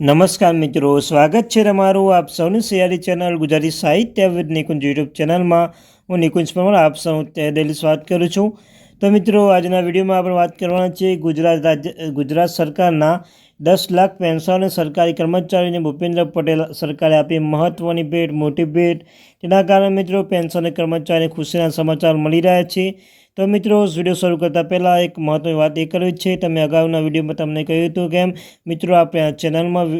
નમસ્કાર મિત્રો, સ્વાગત છે તમારું આપ સૌની સિયારી ચેનલ ગુજરાતી સાહિત્ય વિદ નિકુંજ યુટ્યુબ ચેનલમાં. હું નિકુંજ પરમાર, આપ સૌ દિલ્હી સ્વાગત કરું છું. તો મિત્રો, આજના વિડીયોમાં આપણે વાત કરવાના છે ગુજરાત રાજ્ય ગુજરાત સરકારના દસ લાખ પેન્શન સરકારી કર્મચારીને ભૂપેન્દ્ર પટેલ સરકારે આપી મહત્ત્વની ભેટ, મોટી ભેટ. તેના કારણે મિત્રો પેન્શન કર્મચારીને ખુશીના સમાચાર મળી રહ્યા છે. તો મિત્રો વીડિયો શરૂ કરતાં પહેલાં એક મહત્ત્વની વાત એ કરવી છે. તમે અગાઉના વિડીયોમાં તમને કહ્યું હતું કે મિત્રો, આપણે આ ચેનલમાં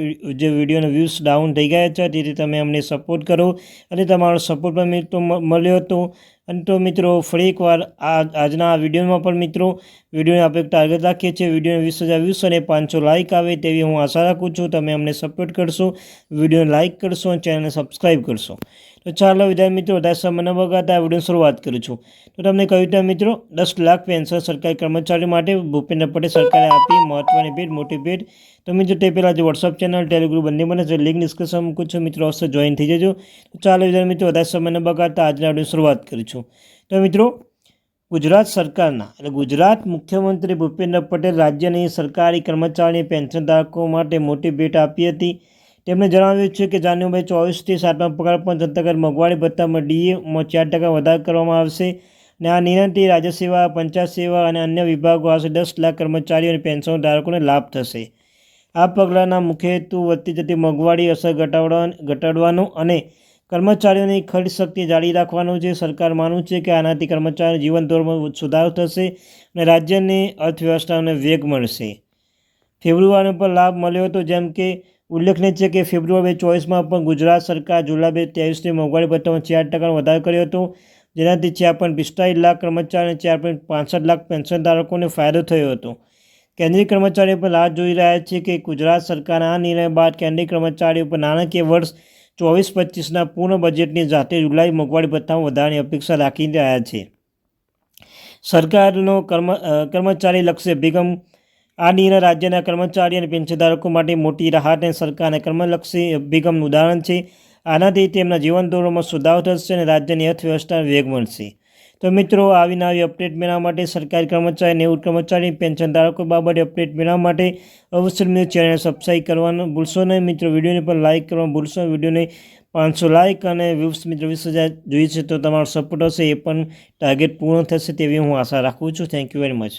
જે વિડીયોના વ્યૂઝ ડાઉન થઈ ગયા છે, તેથી તમે અમને સપોર્ટ કરો અને તમારો સપોર્ટ પણ મિત્રો મળ્યો હતો. અને તો મિત્રો, ફરી એકવાર આ, આજના આ વિડીયોમાં પણ મિત્રો, વિડીયોને આપણે એક ટાર્ગેટ રાખીએ છીએ. વિડીયોને વીસ હજાર વ્યૂઝ અને પાંચસો લાઇક આવે તેવી હું આશા રાખું છું. તમે અમને સપોર્ટ કરશો, વિડીયોને લાઇક કરશો અને ચેનલને સબસ્ક્રાઈબ કરશો. તો ચાલો વિદ્યાર્થી મિત્રો, વધારે સમય ન બગાડતા આ શરૂઆત કરું છું. તો તમને કહ્યું ત્યાં મિત્રો, દસ લાખ પેન્શન સરકારી કર્મચારીઓ માટે ભૂપેન્દ્ર પટેલ સરકારે આપી મહત્ત્વની ભેટ, મોટી ભેટ. તો મિત્રો, તે પહેલાં જે વોટ્સઅપ ચેનલ ટેલિગ્રુપ બંને બને છે. લિંક ડિસ્કશન મૂકું છું. મિત્રો, અવશ્ય જોઈન થઈ જજો. તો ચાલો વિદ્યાર્થી મિત્રો, વધારે સમય ન બગાડતા આજના વીડિયો શરૂઆત કરું છું. તો મિત્રો, ગુજરાત સરકારના, એટલે ગુજરાત મુખ્યમંત્રી ભૂપેન્દ્ર પટેલ રાજ્યની સરકારી કર્મચારી પેન્શનધારકો માટે મોટી ભેટ આપી હતી. તેમણે જણાવ્યું છે કે જાન્યુઆરી ચોવીસથી સાતમા પગાર પણ અંતર્ગત મોંઘવારી ભથ્થામાં ડીએમાં ચાર ટકા વધારો કરવામાં આવશે અને આ નિર્ણયથી રાજ્ય સેવા, પંચાયત સેવા અને અન્ય વિભાગો આશરે દસ લાખ કર્મચારીઓ અને પેન્શન ધારકોને લાભ થશે. આ પગલાંના મુખ્ય હેતુ વધતી જતી મોંઘવારી અસર ઘટાડવા ઘટાડવાનો અને કર્મચારીઓની ખર્ચ શક્તિ જાળવી રાખવાનું છે. સરકાર માનવું છે કે આનાથી કર્મચારીઓ જીવન ધોરણમાં સુધારો થશે અને રાજ્યની અર્થવ્યવસ્થાને વેગ મળશે. ફેબ્રુઆરી પર લાભ મળ્યો હતો, જેમ કે ઉલ્લેખનીય છે કે ફેબ્રુઆરી ચોવીસમાં પણ ગુજરાત સરકાર જુલાઈ ત્રેવીસની મોંઘવારી ભથ્થામાં ચાર ટકાનો વધારો કર્યો હતો, જેનાથી ચાર પોઈન્ટ પિસ્તાળીસ લાખ કર્મચારી અને ચાર પોઈન્ટ પાંસઠ લાખ પેન્શન ધારકોને ફાયદો થયો હતો. કેન્દ્રીય કર્મચારીઓ પર લાભ જોઈ રહ્યા છે કે ગુજરાત સરકારના આ નિર્ણય બાદ કેન્દ્રીય કર્મચારીઓ પર નાણાકીય વર્ષ ચોવીસ પચીસના પૂર્ણ બજેટની જાતે જુલાઈ મોંઘવારી ભથ્થામાં વધારાની અપેક્ષા રાખી રહ્યા છે. સરકારનો કર્મ કર્મચારી લક્ષ્ય અભિગમ આ નિર્ણય રાજ્યના કર્મચારી અને પેન્શનધારકો માટે મોટી રાહત અને સરકારના કર્મલક્ષી અભિગમનું ઉદાહરણ છે. આનાથી તેમના જીવન ધોરણમાં સુધારો થશે અને રાજ્યની અર્થવ્યવસ્થાને વેગ મળશે. તો મિત્રો, આવી અપડેટ મેળવવા માટે સરકારી કર્મચારી નેવું કર્મચારી પેન્શનધારકો બાબતે અપડેટ મેળવવા માટે અવશ્ય મિત્રો ચેનલ સબસ્ક્રાઈબ કરવાનું ભૂલશો નહીં. મિત્રો, વિડીયોને પણ લાઇક કરવાનું ભૂલશો વિડીયોને પાંચસો લાઇક અને વ્યૂઝ મિત્રો વીસ હજાર જોઈએ છે તો તમારો સપોર્ટ હશે, એ પણ ટાર્ગેટ પૂર્ણ થશે તેવી હું આશા રાખું છું. Thank you very much